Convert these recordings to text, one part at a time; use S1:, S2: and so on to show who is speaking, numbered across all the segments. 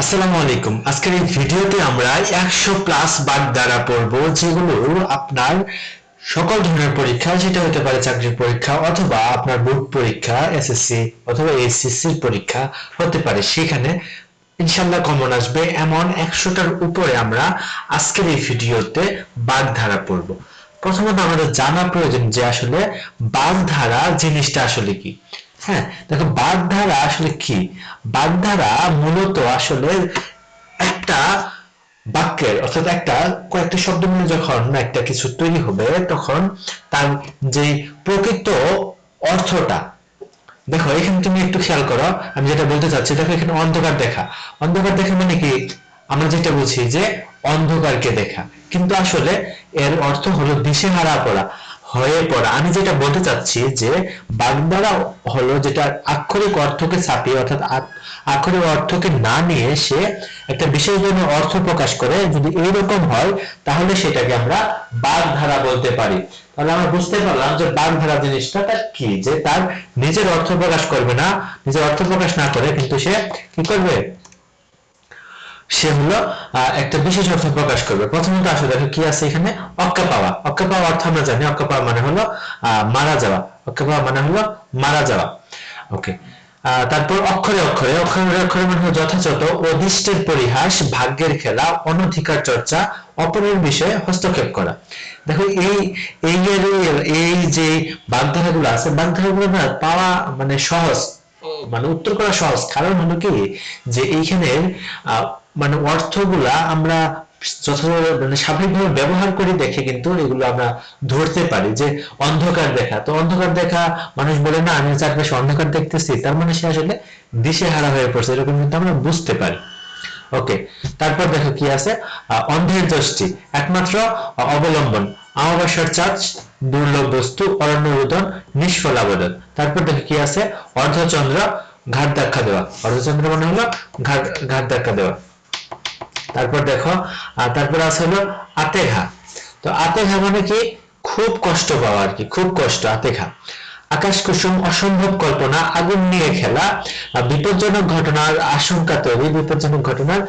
S1: আসসালামু আলাইকুম। আজকের এই ভিডিওতে আমরা একশো প্লাস বাদ দ্বারা পড়ব, যেগুলো আপনার সকল ধরনের পরীক্ষা সেটা হতে পারে চাকরির পরীক্ষা অথবা আপনার বোর্ড পরীক্ষা এসএসসি অথবা এইচএসসির পরীক্ষা হতে পারে। সেখানে ইনশাল্লাহ কমন আসবে। এমন একশোটার উপরে আমরা আজকের এই ভিডিওতে বাদ ধারা পড়ব। প্রথমত আমাদের জানা প্রয়োজন যে আসলে বাদ ধারা জিনিসটা আসলে কি। হ্যাঁ দেখো, বাগধারা আসলে কি? বাগধারা মূলত আসলে একটা বাক্যের, অর্থাৎ একটা, কয়েকটা শব্দ মিলে যখন একটা কিছু তৈরি হবে, তখন তার যে প্রকৃত অর্থটা, দেখো, এখানে তুমি একটু খেয়াল করো, আমি যেটা বলতে চাচ্ছি, দেখো, এখানে অন্ধকার দেখা। অন্ধকার দেখা মানে কি? আমরা যেটা বুঝি যে অন্ধকারকে দেখা। কিন্তু আসলে এর অর্থ হলো দিশেহারা পড়া হয়ে পড়া। আমি যেটা বলতে চাচ্ছি যে, বাগধারা হলো যেটা আক্ষরিক অর্থকে ছাপিয়ে, অর্থাৎ আক্ষরিক অর্থকে না নিয়ে সে একটা বিশেষ ধরনের অর্থ প্রকাশ করে। যদি এইরকম হয়, তাহলে সেটাকে আমরা বাগধারা বলতে পারি। তাহলে আমরা বুঝতে পারলাম যে বাগধারা জিনিসটা তার কি? যে তার নিজের অর্থ প্রকাশ করবে না, নিজের অর্থ প্রকাশ না করে, কিন্তু সে কি করবে? সে হলো একটা বিশেষ অর্থ প্রকাশ করবে। প্রথমত আসলে দেখো কি আছে এখানে? অক্কা পাওয়া। অক্কা পাওয়া অর্থ আমরা জানি। অক্কা পাওয়া মানে হলো মারা যাওয়া। অক্কা পাওয়া মানে হলো মারা যাওয়া। ওকে তারপর অক্ষরে অক্ষরে। অক্ষরে অক্ষরে মানে হলো যথাযথ অধিষ্ঠের পরিহাস ভাগ্যের খেলা অনধিকার চর্চা অপরের বিষয়ে হস্তক্ষেপ করা। দেখো এই এই এই যে বাগধারাগুলো আছে বাগধারাগুলো না পাওয়া মানে সহজ। মানে উত্তর করা সহজ। কারণ হলো কি? যে এইখানের আহ, মানে অর্থগুলা আমরা যথাযথ মানে স্বাভাবিকভাবে ব্যবহার করে দেখে কিন্তু এগুলো আমরা ধরতে পারি যে অন্ধকার দেখা। তো অন্ধকার দেখা মানুষ বলে, না, আমি চারপাশে অন্ধকার দেখতেছি। তার মানে সে আসলে দিশেহারা হয়ে পড়ছে, এরকম কিন্তু আমরা বুঝতে পারি। ওকে, তারপর দেখো কি আছে? অন্ধের দৃষ্টি, একমাত্র অবলম্বন। অমাবস্যার চাঁদ, দুর্লভ বস্তু, অরণ্য রোদন নিষ্ফল আবেদন। তারপর দেখো কি আছে? অর্ধচন্দ্র ঘাট দেখা দেওয়া। অর্ধচন্দ্র মানে হলো ঘাট ঘাট ধাক্কা দেওয়া। তারপর দেখো তারপর আছে হলো আতেঘা তো আতেঘা মানে কি? খুব কষ্ট পাওয়া আর কি, খুব কষ্ট আতেঘা আকাশ কুসুম অসম্ভব কল্পনা, আগুন নিয়ে খেলা বিপজ্জনক ঘটনার আশঙ্কা তৈরি, বিপজ্জনক ঘটনার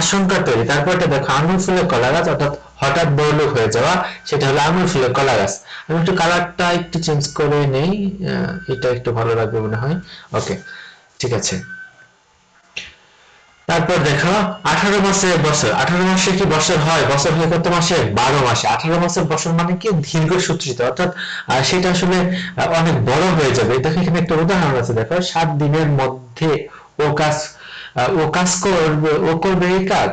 S1: আশঙ্কা তৈরি। তারপরটা দেখো আঙুল ফুলে কলা গাছ, অর্থাৎ হঠাৎ বড়লোক হয়ে যাওয়া, সেটা হলো আঙুল ফুলে কলা গাছ। আমি একটু কালারটা একটু চেঞ্জ করে নেই এটা একটু ভালো লাগবে মনে হয়। ওকে ঠিক আছে। তারপর দেখো, আঠারো মাসে বছর। আঠারো মাসে কি বছর হয়? বছর হয় কত মাসে? বারো মাসে। আঠারো মাসের বছর মানে কি? দীর্ঘ সূত্রিত অর্থাৎ সেটা আসলে অনেক বড় হয়ে যাবে। দেখো, এখানে একটা উদাহরণ আছে। দেখো, সাত দিনের মধ্যে ও কাজ ও কাজ করবে, ও করবে এই কাজ।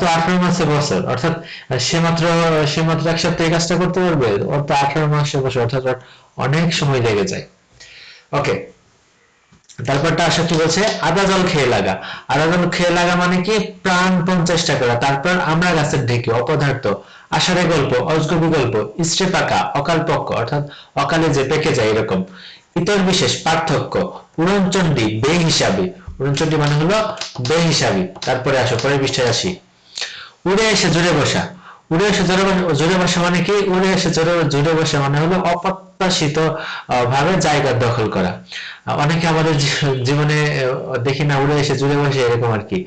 S1: তো আঠারো মাসে বছর। অর্থাৎ সে মাত্র সে মাত্র এক সপ্তাহে এই কাজটা করতে পারবে। ওর তো আঠারো মাসে বছর। অর্থাৎ, অনেক সময় লেগে যায়। ওকে তারপরটা আসা কি বলছে, আদা জল খেয়ে লাগা। আদা জল খেয়ে লাগা মানে কি? প্রাণপণ চেষ্টা করা। তারপর আমরা গাছের ঢেকে, অপদার্থ। আষাঢ়ে গল্প অজগবি গল্প ইস্টে পাকা, অকাল পক্ষ অর্থাৎ অকালে যে পেকে যায় এরকম। ইতর বিশেষ, পার্থক্য, উড়নচণ্ডী, বেহিসাবি। উড়নচণ্ডী মানে হলো বেহিসাবি। তারপরে আসো, পরের পৃষ্ঠায় আসি। উড়ে এসে জুড়ে বসা। উড়ে এসে জোরে জুড়ে বসা মানে কি? উড়ে এসে জোরে জুড়ে বসা মানে হলো অপ্রত্যাশিত ভাবে জায়গা দখল করা। অনেকে আমাদের জীবনে দেখি না, উড়ে এসে, জুড়ে বসে এরকম আর কি।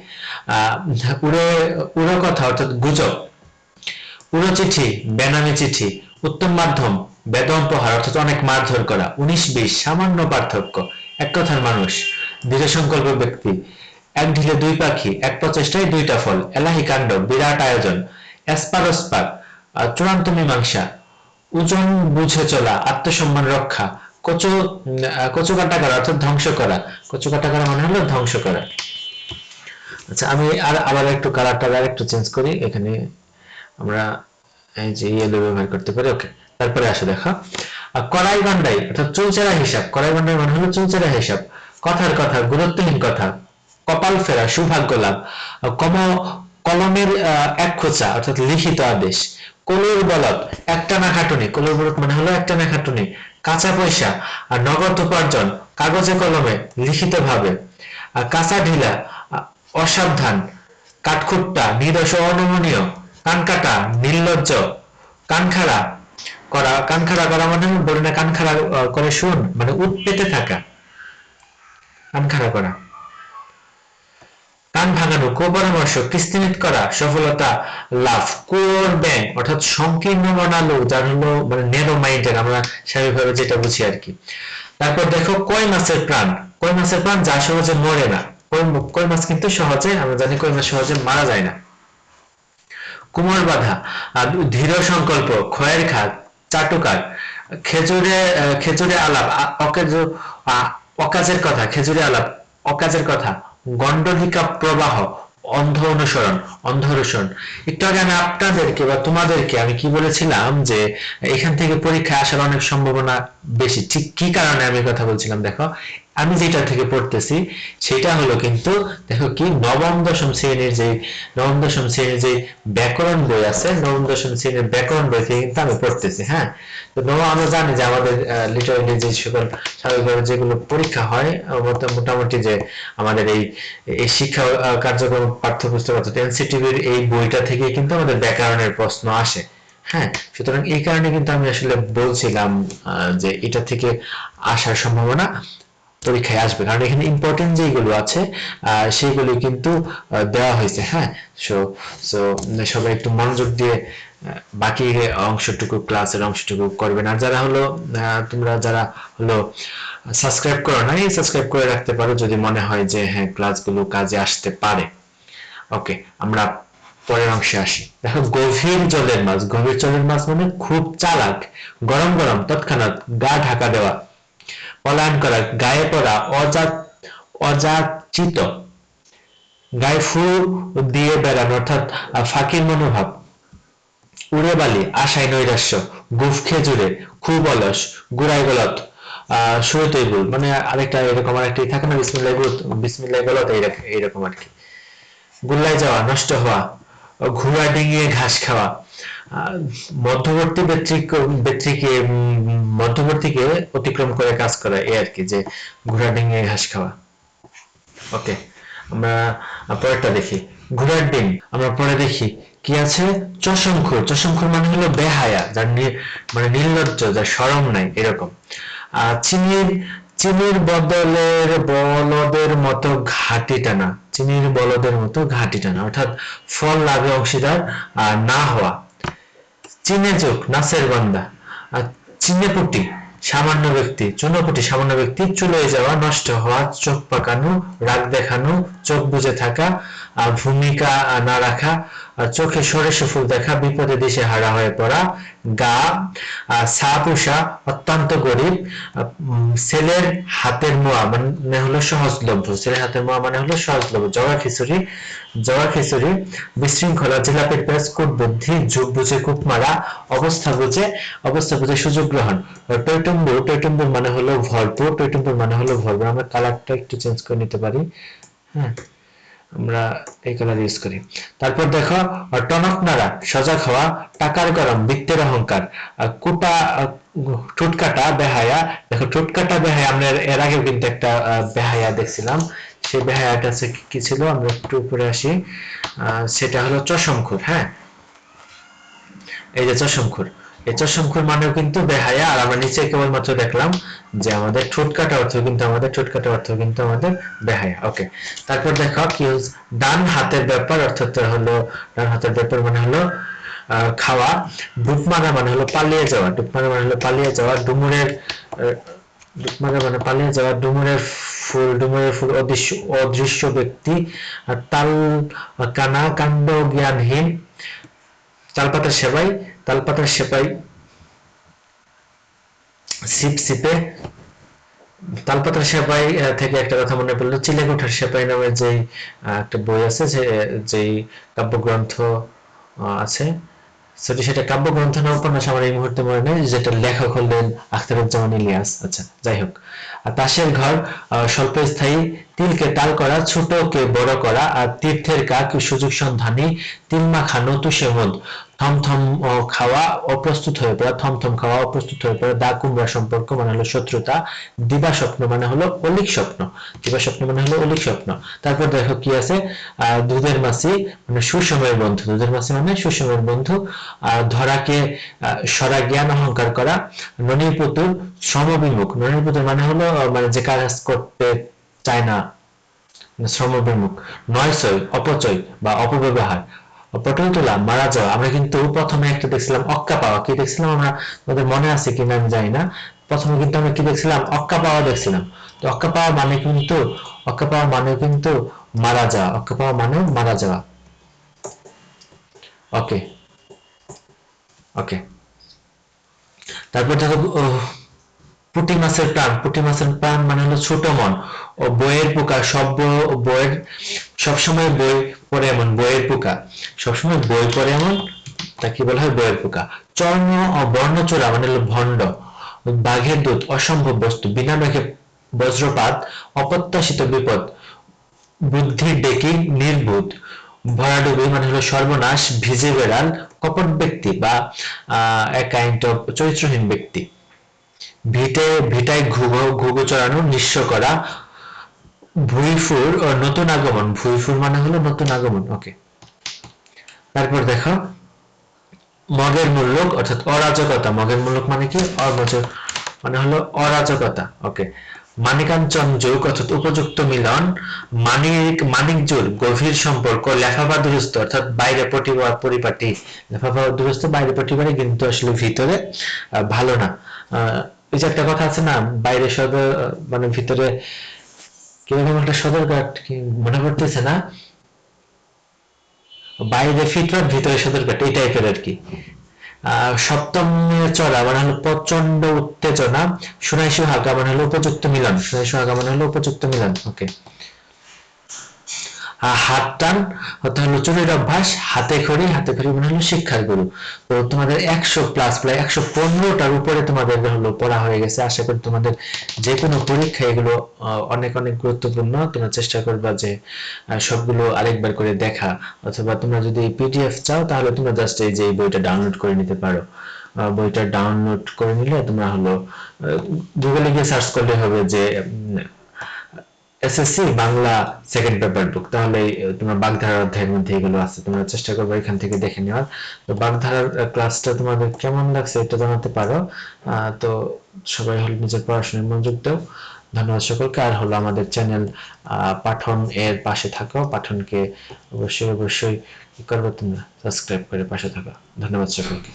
S1: উড়ে, উড়ো কথা অর্থাৎ গুজব। উড়ো চিঠি, বেনামি চিঠি, উত্তম মাধ্যম, বেদম প্রহার, অর্থাৎ অনেক মারধর করা, উনিশ বিশ, সামান্য পার্থক্য, এক কথার মানুষ দৃঢ় সংকল্প ব্যক্তি, এক ঢিলে দুই পাখি, এক প্রচেষ্টায় দুইটা ফল, এলাহি কাণ্ড, বিরাট আয়োজন এসপার ওসপার চূড়ান্ত মীমাংসা ওজন বুঝে চলা, আত্মসম্মান রক্ষা কচু কচু কাটা করা, অর্থাৎ ধ্বংস করা। কচু কাটা করা মানে হলো ধ্বংস করা। আচ্ছা আমি আর আবার একটু কালারটা আর একটু চেঞ্জ করি। এখানে আমরা এই যে ইয়েলো ব্যবহার করতে পারি। ওকে তারপরে আসো দেখো। কড়াই বান্ডাই, অর্থাৎ চুলচেরা হিসাব। কড়াই বান্ডাই মানে হলো চুলচেরা হিসাব। কথার কথা, গুরুত্বহীন কথা। কপাল ফেরা, সৌভাগ্য লাভ। কম, কলমের এক খোঁচা, অর্থাৎ লিখিত আদেশ। কলুর বলদ, একটানা খাটুনি। কলুর বলদ মানে হলো একটানা খাটুনি। কাঁচা পয়সা আর নগদ উপার্জন কাগজে কলমে লিখিত ভাবে কাঁচা ঢিলা, অসাবধান, কাঠখুট্টা, নিরস অনমনীয় কানকাটা নির্লজ্জ কানখাড়া করা কানখাড়া করা মানে বলি না কানখাড়া করে শুন মানে উৎপেতে থাকা। কানখাড়া করা। কান ভাঙা ভাঙানো পরামর্শ কিস্তিমিত করা, সফলতা লাভ কোর ব্যাংক অর্থাৎ সংকীর্ণ বানালো, যার হলো মানে নেরো মাইন্ডের আমরা স্বাভাবিকভাবে যেটা বুঝি আর কি। তারপর দেখো কই মাছের প্রাণ। কই মাছের প্রাণ যা সহজে মরে না। কই মাছ কিন্তু সহজে, আমরা জানি কই মাছ সহজে মারা যায় না। কুমোর বাধা ধীর সংকল্প, ক্ষয়ের খাত চাটুকার, খেজুরে খেজুরে আলাপ অকেজ অকাজের কথা, খেজুরে আলাপ, অকাজের কথা। গণ্ডলিকা প্রবাহ, অন্ধ অনুসরণ অন্ধ অনুসরণ। একটু আগে আমি আপনাদেরকে বা তোমাদেরকে আমি কি বলেছিলাম যে এখান থেকে পরীক্ষায় আসার অনেক সম্ভাবনা বেশি। ঠিক কি কারণে আমি কথা বলছিলাম, দেখো? আমি যেটা থেকে পড়তেছি, সেটা হলো কিন্তু, দেখো কি, নবম, দশম শ্রেণির যে, নবম, দশম শ্রেণির যে ব্যাকরণ বই আছে, নবম, দশম শ্রেণির ব্যাকরণ বই থেকে কিন্তু আমি পড়তেছি হ্যাঁ? তো নবম, আমরা জানি যে আমাদের লিটারেলি যে সকল স্বাভাবিকভাবে যেগুলো পরীক্ষা হয় মোটামুটি যে আমাদের এই এই শিক্ষা কার্যক্রম পাঠ্যপুস্তক অর্থাৎ এনসিটিভির এই বইটা থেকে কিন্তু আমাদের ব্যাকরণের প্রশ্ন আসে হ্যাঁ? সুতরাং এই কারণে কিন্তু আমি আসলে বলছিলাম যে এটা থেকে আসার সম্ভাবনা। পরীক্ষায় আসবে। কারণ এখানে ইম্পর্টেন্ট যেগুলো আছে সেইগুলো কিন্তু দেওয়া হয়েছে হ্যাঁ? সো সো সবাই একটু মনোযোগ দিয়ে বাকি অংশটুকু ক্লাসের অংশটুকু করবেন। আর যারা হলো তোমরা যারা হলো সাবস্ক্রাইব করো না সাবস্ক্রাইব করে রাখতে পারো যদি মনে হয় যে হ্যাঁ ক্লাসগুলো কাজে আসতে পারে। ওকে আমরা পরের অংশে আসি। দেখো, গভীর জলের মাছ। গভীর জলের মাছ মানে খুব চালাক গরম গরম তৎক্ষণাৎ গা ঢাকা দেওয়া। পলায়ন করা, গায়ে পড়া অজাত, অযাচিত, গায়ে ফু দিয়ে বেড়ানো, অর্থাৎ ফাঁকির মনোভাব, উড়ে বালি, আশায় নৈরাশ্য, গুফ খেজুরে, খুব অলস গুড়াই গলত আহ সুরতই বুল মানে আরেকটা এরকম আরেকটি থাকে না, বিসমিল্লাহ বিসমিল্লাহ গলত, এইরক- এইরকম আর কি গুল্লায় যাওয়া, নষ্ট হওয়া ঘোড়া ডিঙিয়ে ঘাস খাওয়া মধ্যবর্তী উম, মধ্যবর্তীকে অতিক্রম করে কাজ করা এই আর কি যে ঘোড়া ডিঙিয়ে ঘাস খাওয়া। ওকে আমরা পরেরটা দেখি। ঘোড়ার ডিম আমরা পরে দেখি। কি আছে? চশমখোর চশমখোর মানে হলো বেহায়া যার মানে নির্লজ্জ যার শরম নাই এরকম। আর চিনির চিনির বদলের বলদের মতো ঘাটি টানা চিনির বলদের মতো ঘাটি টানা অর্থাৎ ফল লাভে অংশীদার না হওয়া। চিনে চোখ, নাসের বান্দা। আর চিনেপুটি সামান্য ব্যক্তি চুনোপুটি সামান্য ব্যক্তি, চুলোয় যাওয়া, নষ্ট হওয়া, চোখ পাকানো, রাগ দেখানো, চোখ বুজে থাকা ভূমিকা না রাখা চোখে সরেসে ফুল দেখা বিপদে দিশে হারা হয়ে পড়া গা আহ, সাপুষা অত্যন্ত গরিব ছেলের হাতের মোয়া মানে হলো সহজলভ্য। ছেলের হাতের মোয়া মানে হলো সহজলভ্য। জগা খিচুড়ি জগা খিচুড়ি বিশৃঙ্খলা জিলাপের পেঁয়াজ কুট বুদ্ধি যুগ বুঝে কূপ মারা অবস্থা বুঝে অবস্থা বুঝে সুযোগ গ্রহণ। টৈটম্বুর টৈটম্বুর মানে হলো ভরপুর টৈটম্বুর মানে হলো ভরপুর। আমরা কালারটা একটু চেঞ্জ করে নিতে পারি। হ্যাঁ। আমরা এই কালার ইউজ করি। তারপর দেখো টনক নাড়া সজাগ হওয়া টাকার গরম বৃত্তের অহংকার। কুটা আহ, বেহায়া দেখো ঠুটকাটা বেহায়া আমরা এর- আগে কিন্তু একটা বেহায়া দেখছিলাম। সেই বেহায়াটা কি- ছিল? আমরা একটু উপরে আসি। সেটা হলো চশমখোর হ্যাঁ? এই যে চশমখোর এই চশমখোর মানেও কিন্তু বেহায়া। আর আমরা নিচে কেবলমাত্র দেখলাম যে আমাদের ঠোঁট কাটা অর্থ কিন্তু আমাদের ঠোঁট কাটা অর্থ কিন্তু আমাদের বেহায়া। ওকে তারপর দেখো কি ডান হাতের ব্যাপার অর্থাৎ হলো ডান হাতের ব্যাপার মানে হলো খাওয়া। ডুব মারা মানে হলো পালিয়ে যাওয়া। ডুব মারা মানে হলো পালিয়ে যাওয়া। ডুমুরের আহ, ডুব মারা মানে পালিয়ে যাওয়া। ডুমুরের ফুল ডুমুরের ফুল অদৃশ্য অদৃশ্য ব্যক্তি। আর তাল কানা কাণ্ড জ্ঞানহীন তালপাতার সেবাই তালপাতার সেবাই সিপ সিপে তালপাতার সেপাই থেকে একটা কথা মনে পড়ল চিলেকোঠার সেপাই নামে আহ, একটা বই আছে যে যেই কাব্যগ্রন্থ আছে সেটি সেটা কাব্যগ্রন্থ না উপন্যাস আমার এই মুহূর্তে মনে নেই যেটা লেখক হলেন আখতারুজ্জামান ইলিয়াস। আচ্ছা যাই হোক। আর তাসের ঘর স্বল্পস্থায়ী তিলকে তাল করা ছোটকে বড় করা আর তীর্থের কাক সুযোগ সন্ধানী তিল মাখা নতুসে মদ থমথম, ও, খাওয়া অপ্রস্তুত হয়ে পড়া, থমথম খাওয়া অপ্রস্তুত হয়ে পড়া, দা কুমড়া সম্পর্ক মানে হলো শত্রুতা, দিবা স্বপ্ন মানে হলো অলিক স্বপ্ন, দিবা স্বপ্ন মানে হলো অলিক স্বপ্ন। তারপর দেখো কি আছে দুধের মাসি মানে সুসময়ের বন্ধু, দুধের মাসি মানে সুসময়ের বন্ধু আর ধরাকে সরা জ্ঞান অহংকার করা, ননির পুতুল সমবিমুখ ননির পুতুল মানে হলো মানে যে কাজ করতে চায় না শ্রমবিমুখ নয় অপচয় বা অপব্যবহার পটল তোলা মারা যাওয়া। আমরা কিন্তু প্রথমে একটা দেখছিলাম অক্কা পাওয়া। কি দেখছিলাম আমরা? আমাদের মনে আছে কিনা আমি জানি না। প্রথমে কিন্তু আমরা কি দেখছিলাম? অক্কা পাওয়া দেখছিলাম। তো অক্কা পাওয়া মানে কিন্তু অক্কা পাওয়া মানে কিন্তু মারা যাওয়া। অক্কা পাওয়া মানে মারা যাওয়া। ওকে ওকে তারপর উহ, পুঁটি মাছের প্রাণ। পুঁটি মাছের প্রাণ মানে হলো ছোট মন। ও বইয়ের পোকা সব বইয়ের সবসময় বই পড়ে এমন বইয়ের পোকা। সবসময় বই পড়ে এমন তা কি বলা হয় বইয়ের পোকা। চর্ণ ও বর্ণচোরা মানে হলো ভণ্ড, বাঘের দুধ, অসম্ভব বস্তু, বিনা মেঘে বজ্রপাত, অপ্রত্যাশিত বিপদ বুদ্ধির ডেকি নির্বুধ, ভরাডুবি মানে হলো সর্বনাশ, ভিজে বেড়াল, কপট ব্যক্তি বা এক কাইন্ড অফ চরিত্রহীন ব্যক্তি। ভিটে, ভিটায় ঘুঘো ঘুঘো চড়ানো, নিঃস্ব করা ভুইফুর নতুন আগমন, ভুইফুর মানে হলো নতুন আগমন ওকে তারপর দেখো, মগের মূল্যক, অর্থাৎ অরাজকতা, মগের মূল্যক মানে কি? অরাজক মানে হলো অরাজকতা ওকে মানিকাঞ্চন যোগ, অর্থাৎ উপযুক্ত মিলন, মানিক মানিক জোর গভীর সম্পর্ক, লেফাফা দুরস্ত অর্থাৎ বাইরে পরিবার পরিপাটি, লেফাফা দুরস্ত বাইরে পরিবারে কিন্তু আসলে ভিতরে ভালো না। এই যে একটা কথা আছে না, বাইরে সব মানে ভিতরে কীরকম একটা সদরঘাট কি মনে করতেছে না? বাইরে ফিতরত ভিতরে সদরঘাট এই টাইপের আর কি। সপ্তম চড়া মানে হলো প্রচণ্ড উত্তেজনা সোনাই হাগা মানে হলো উপযুক্ত মিলন সোনাই হাগা মানে হলো উপযুক্ত মিলন ওকে হাত টান হতে হলো চুরির অভ্যাস, হাতে খড়ি হাতে খড়ি মানে হলো শিক্ষার গুরু। তো তোমাদের একশো প্লাস প্রায় একশো পনেরোটার উপরে তোমাদের হলো পড়া হয়ে গেছে। আশা করি তোমাদের যে কোনো পরীক্ষা এগুলো অনেক অনেক গুরুত্বপূর্ণ। তোমরা চেষ্টা করবা যে সবগুলো আরেকবার করে দেখা। অথবা তোমরা যদি পিডিএফ চাও, তাহলে তোমরা জাস্ট এই যে বইটা ডাউনলোড করে নিতে পারো। বইটা ডাউনলোড করে নিলে তোমরা হলো গুগলে গিয়ে সার্চ করলে হবে যে SSC Bangla second paper book তাহলে তোমার বাগধারার অধ্যায়ের মধ্যে এগুলো আছে, তোমরা চেষ্টা করবে এখান থেকে দেখে নেওয়ার। তো বাগধারার ক্লাসটা তোমাদের কেমন লাগছে এটা জানাতে পারো। তো সবাই হলো নিজের পড়াশোনায় মনোযোগ দাও। ধন্যবাদ সকলকে। আর হলো আমাদের চ্যানেল পাঠন এর পাশে থাকো। পাঠনকে অবশ্যই অবশ্যই কি করবে তোমরা? সাবস্ক্রাইব করে পাশে থাকো। ধন্যবাদ সকলকে।